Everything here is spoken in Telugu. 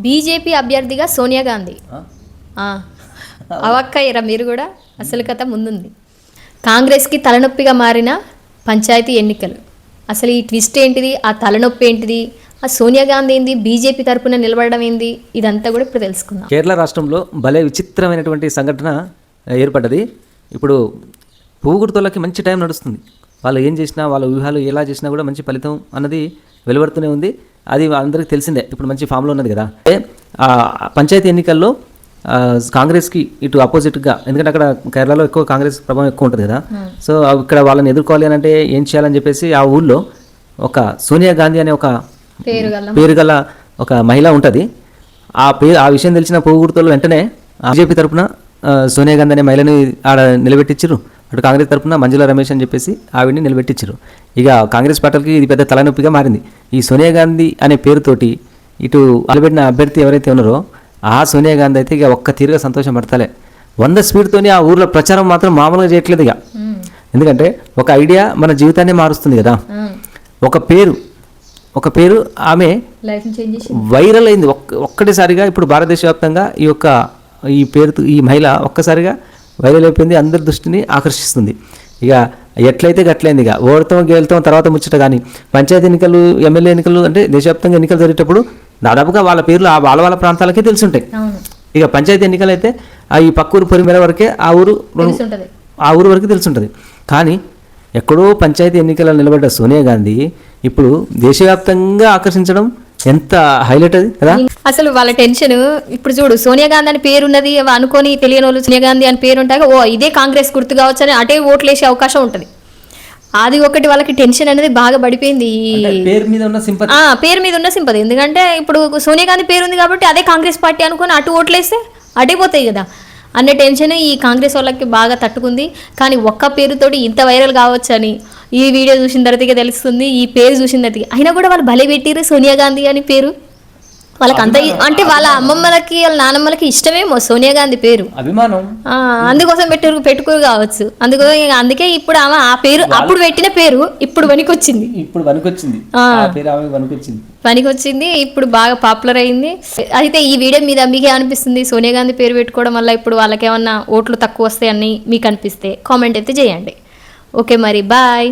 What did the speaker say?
బీజేపీ అభ్యర్థిగా సోనియా గాంధీ. అవక్కయ్యరా మీరు కూడా? అసలు కథ ముందుంది. కాంగ్రెస్కి తలనొప్పిగా మారిన పంచాయతీ ఎన్నికలు. అసలు ఈ ట్విస్ట్ ఏంటిది? ఆ తలనొప్పి ఏంటిది? ఆ సోనియా గాంధీ ఏంది? బీజేపీ తరపున నిలబడడం ఏంది? ఇదంతా కూడా ఇప్పుడు తెలుసుకుందాం. కేరళ రాష్ట్రంలో భలే విచిత్రమైనటువంటి సంఘటన ఏర్పడ్డది. ఇప్పుడు పువ్వుగుర్తులకి మంచి టైం నడుస్తుంది. వాళ్ళు ఏం చేసినా వాళ్ళ వ్యూహాలు ఎలా చేసినా కూడా మంచి ఫలితం అన్నది వెలువడుతూనే ఉంది. అది అందరికీ తెలిసిందే. ఇప్పుడు మంచి ఫామ్లో ఉన్నది కదా. అంటే ఆ పంచాయతీ ఎన్నికల్లో కాంగ్రెస్కి ఇటు ఆపోజిట్గా ఎందుకంటే అక్కడ కేరళలో ఎక్కువ కాంగ్రెస్ ప్రభావం ఎక్కువ ఉంటుంది కదా. సో అవి ఇక్కడ వాళ్ళని ఎదుర్కోవాలి అని అంటే ఏం చేయాలని చెప్పేసి ఆ ఊళ్ళో ఒక సోనియా గాంధీ అనే ఒక పేరు గల ఒక మహిళ ఉంటుంది. ఆ పేరు ఆ విషయం తెలిసిన పోగుడుతోళ్ళు వెంటనే బీజేపీ తరపున ఆ, సోనియా గాంధీ అనే మహిళని ఆడ నిలబెట్టించారు అటు కాంగ్రెస్ తరపున మంజుల రమేష్ అని చెప్పేసి ఆవిడని నిలబెట్టించారు. ఇక కాంగ్రెస్ పార్టీకి ఇది పెద్ద తలనొప్పిగా మారింది. ఈ సోనియా గాంధీ అనే పేరుతోటి ఇటు నిలబెట్టిన అభ్యర్థి ఎవరైతే ఉన్నారో ఆ సోనియా గాంధీ అయితే ఇక ఒక్క తీరుగా సంతోషం పడతలే. వంద స్పీడ్తోని ఆ ఊర్లో ప్రచారం మాత్రం మామూలుగా చేయట్లేదు ఇక. ఎందుకంటే ఒక ఐడియా మన జీవితాన్ని మారుస్తుంది కదా. ఒక పేరు ఒక పేరు ఆమె వైరల్ అయింది. ఒక్క ఒక్కటిసారిగా ఇప్పుడు భారతదేశ వ్యాప్తంగా ఈ యొక్క ఈ పేరుతో ఈ మహిళ ఒక్కసారిగా వైరల్ అయిపోయింది అందరి దృష్టిని ఆకర్షిస్తుంది. ఇక ఎట్లయితే గట్లయింది ఇక ఓడతాం గెలుతాం తర్వాత ముచ్చట కానీ పంచాయతీ ఎన్నికలు ఎమ్మెల్యే ఎన్నికలు అంటే దేశవ్యాప్తంగా ఎన్నికలు జరిగేటప్పుడు దాదాపుగా వాళ్ళ పేర్లు ఆ వాళ్ళ వాళ్ళ ప్రాంతాలకే తెలుసుంటాయి. ఇక పంచాయతీ ఎన్నికలు అయితే ఆ ఈ పక్కూరు పొరిమేర వరకే ఆ ఊరు ఆ ఊరు వరకు తెలుసుంటుంది. కానీ ఎక్కడో పంచాయతీ ఎన్నికల్లో నిలబడ్డ సోనియా గాంధీ ఇప్పుడు దేశవ్యాప్తంగా ఆకర్షించడం ఎంత హైలైట్ అది కదా? అసలు వాళ్ళ టెన్షన్. ఇప్పుడు చూడు సోనియా గాంధీ అని పేరు ఉన్నది అనుకొని తెలియని వాళ్ళు సోనియా గాంధీ అని పేరు ఉంటాక ఓ ఇదే కాంగ్రెస్ గుర్తు కావచ్చు అని అటే ఓట్లు వేసే అవకాశం ఉంటుంది. అది ఒకటి వాళ్ళకి టెన్షన్ అనేది బాగా పడిపోయింది. పేరు మీద ఉన్న సింపతి. ఆ, పేరు మీద ఉన్న సింపతి. ఎందుకంటే ఇప్పుడు సోనియా గాంధీ పేరు ఉంది కాబట్టి అదే కాంగ్రెస్ పార్టీ అనుకొని అటు ఓట్లేస్తే అటే పోతాయి కదా. అన్న టెన్షన్ ఈ కాంగ్రెస్ వాళ్ళకి బాగా తట్టుకుంది. కానీ ఒక్క పేరుతోటి ఇంత వైరల్ కావచ్చు అని ఈ వీడియో చూసిన తర్వాత తెలుస్తుంది ఈ పేరు చూసిన తర్వాత అయినా కూడా వాళ్ళు భలే పెట్టిరు సోనియా గాంధీ అని పేరు. వాళ్ళకి అంత అంటే వాళ్ళ అమ్మమ్మలకి వాళ్ళ నానమ్మలకి ఇష్టమేమో సోనియా గాంధీ పేరు. అభిమానం. అందుకోసం పెట్టు పెట్టుకోరు కావచ్చు. అందుకోసం అందుకే ఇప్పుడు ఆమె ఆ పేరు అప్పుడు పెట్టిన పేరు ఇప్పుడు పనికొచ్చింది ఇప్పుడు వనుకొచ్చింది వనుకొచ్చింది పనికొచ్చింది ఇప్పుడు బాగా పాపులర్ అయింది. అయితే ఈ వీడియో మీద మీకే అనిపిస్తుంది సోనియా గాంధీ పేరు పెట్టుకోవడం వల్ల ఇప్పుడు వాళ్ళకి ఏమన్నా ఓట్లు తక్కువ వస్తాయని మీకు అనిపిస్తే కామెంట్ అయితే చేయండి. ఓకే మరి బాయ్